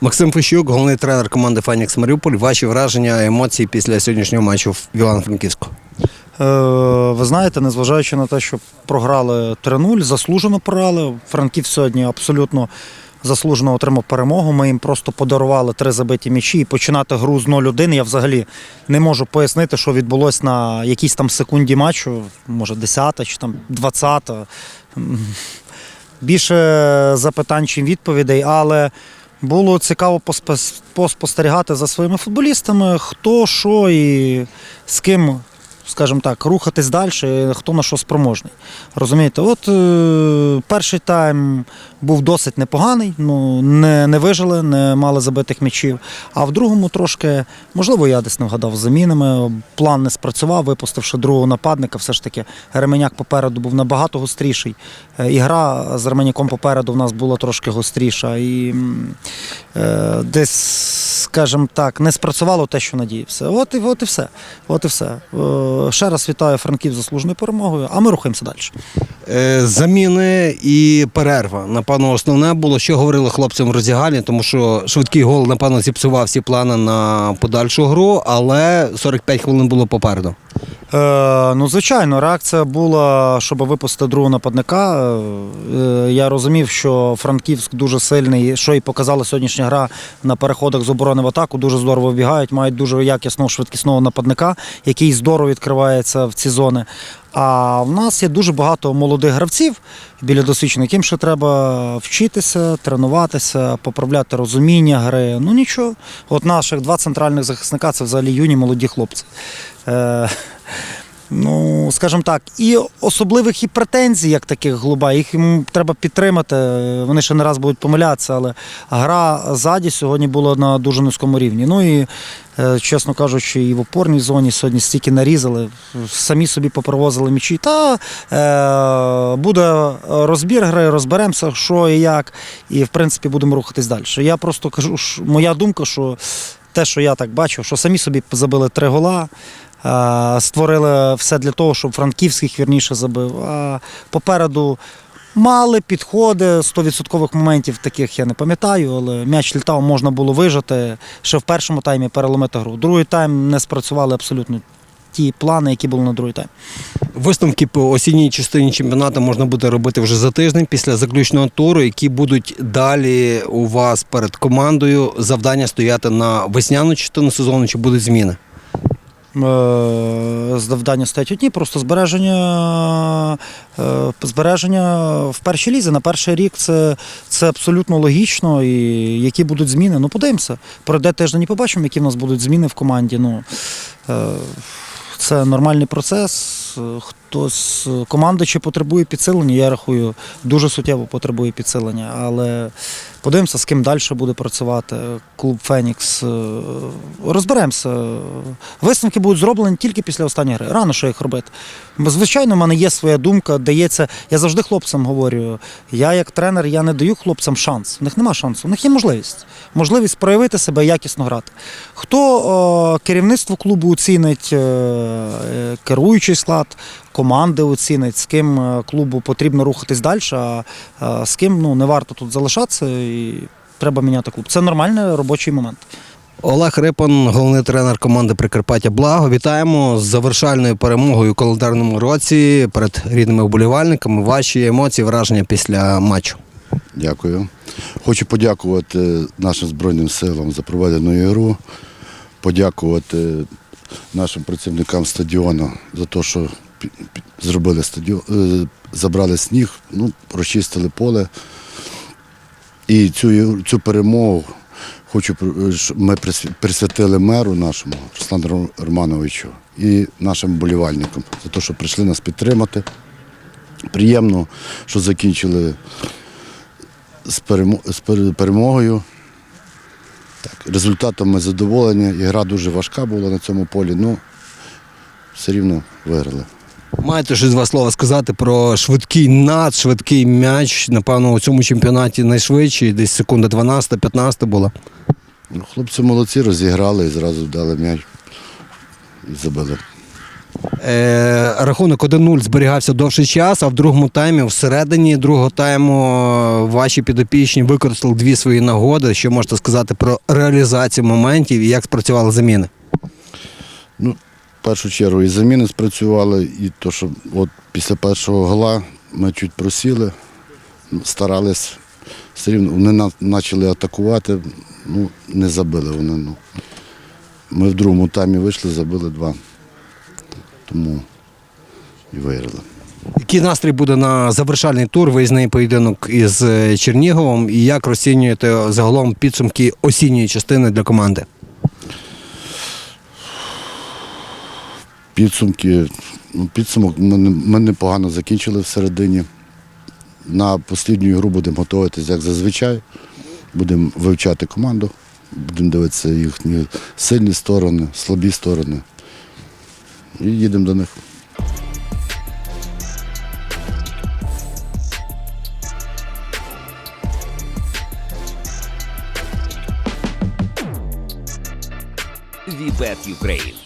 Максим Фещук, головний тренер команди Фенікс Маріуполь. Ваші враження, емоції після сьогоднішнього матчу в Івано-Франківську. Е, Ви знаєте, незважаючи на те, що програли 3-0, заслужено програли. Франків сьогодні абсолютно заслужено отримав перемогу. Ми їм просто подарували три забиті м'ячі і починати гру з 0-1. Я взагалі не можу пояснити, що відбулося на якійсь там секунді матчу, може 10-та чи там 20. М, Більше запитань, чим відповідей, але було цікаво поспостерігати за своїми футболістами, хто що і з ким, скажімо так, рухатись далі, хто на що спроможний. Розумієте, от е, перший тайм був досить непоганий, ну не, не вижили, не мали забитих м'ячів. А в другому трошки, можливо, я десь не вгадав з замінами. План не спрацював, випустивши другого нападника. Все ж таки Ременяк попереду був набагато гостріший. Е, І гра з Ременяком попереду в нас була трошки гостріша. І е, десь, скажімо так, не спрацювало те, що надіявся. От і, от і все. От і все. Ще раз вітаю Франків заслуженою перемогою, а ми рухаємося далі. Е, заміни і перерва. Напевно, основне було, що говорили хлопцям в роздягальні, тому що швидкий гол, напевно, зіпсував всі плани на подальшу гру, але 45 хвилин було попереду. Е, ну, звичайно, реакція була, щоб випустити другого нападника. Е, я розумів, що Франківськ дуже сильний, що і показала сьогоднішня гра на переходах з оборони в атаку. Дуже здорово вбігають, мають дуже якісного швидкісного нападника, який здорово відкривається в ці зони. А в нас є дуже багато молодих гравців біля досвідчених, яким ще треба вчитися, тренуватися, поправляти розуміння гри. Ну нічого. От наших два центральних захисника це взагалі юні молоді хлопці. Ну, скажімо так, і особливих і претензій, як таких глуба, їх їм треба підтримати. Вони ще не раз будуть помилятися, але гра ззаді сьогодні була на дуже низькому рівні. Ну і, е, чесно кажучи, і в опорній зоні сьогодні стільки нарізали, самі собі попровозили м'ячі. Та е, буде розбір гри, розберемося, що і як, і в принципі будемо рухатись далі. Я просто кажу, що моя думка, що те, що я так бачив, що самі собі забили три гола. Е, Створили все для того, щоб Франківських вірніше забив. А попереду мали підходи, 100% моментів таких я не пам'ятаю, але м'яч літав, можна було вижити Ще в першому таймі переломити гру. Другий тайм не спрацювали абсолютно ті плани, які були на другий тайм. Висновки по осінній частині чемпіонату можна буде робити вже за тиждень після заключного туру, які будуть далі у вас перед командою завдання стояти на весняну частину сезону, чи будуть зміни? Е, завдання стоять одні, просто збереження, е, збереження в першій лізі на перший рік це, це абсолютно логічно. І які будуть зміни, ну подивимося. Пройде тиждень і побачимо, які в нас будуть зміни в команді. Ну, е, це нормальний процес. Е, Хтось команда чи потребує підсилення, я рахую, дуже суттєво потребує підсилення. Але подивимося, з ким далі буде працювати клуб Фенікс. Е, Розберемося. Висновки будуть зроблені тільки після останньої гри. Рано що їх робити. Звичайно, в мене є своя думка, дається. Я завжди хлопцям говорю. Я як тренер я не даю хлопцям шанс. У них нема шансу, у них є можливість. Можливість проявити себе, якісно грати. Хто о, керівництво клубу оцінить, е, е, керуючий склад, команди оцінить, з ким е, клубу потрібно рухатись далі, а е, з ким ну, не варто тут залишатися і треба міняти клуб. Це нормальний робочий момент. Олег Рипан, головний тренер команди Прикарпаття Благо. Вітаємо з завершальною перемогою у календарному році перед рідними вболівальниками. Ваші емоції, враження після матчу. Дякую. Хочу подякувати нашим Збройним силам за проведену ігру, подякувати нашим працівникам стадіону за те, що зробили стадіон, е, забрали сніг, ну, розчистили поле. І цю, цю перемогу хочу, щоб ми присвятили меру нашому Руслану Романовичу і нашим болівальникам за те, що прийшли нас підтримати. Приємно, що закінчили з, перемо- з перемогою. Так, результатом ми задоволені. Ігра дуже важка була на цьому полі. Ну, все рівно виграли. Маєте щось два слова сказати про швидкий надшвидкий м'яч. Напевно, у цьому чемпіонаті найшвидший, десь секунда 12-15 була. Ну, хлопці молодці, розіграли і зразу дали м'яч і забили. Е, рахунок 1-0 зберігався довший час, а в другому таймі, всередині другого тайму, е, ваші підопічні використали дві свої нагоди. Що можете сказати про реалізацію моментів і як спрацювали заміни? Ну, першу чергу і заміни спрацювали, і то, що от після першого гола ми чуть просіли, старались, все рівно вони почали атакувати, ну, не забили вони. Ну. Ми в другому таймі вийшли, забили два. Тому і виграли. Який настрій буде на завершальний тур, виїзний поєдинок із е, Черніговом, і як розцінюєте загалом підсумки осінньої частини для команди? Підсумки, підсумок ми, непогано закінчили всередині. На останню гру будемо готуватися, як зазвичай. Будемо вивчати команду, будемо дивитися їхні сильні сторони, слабі сторони. І їдемо до них. Вібет Юкрейн.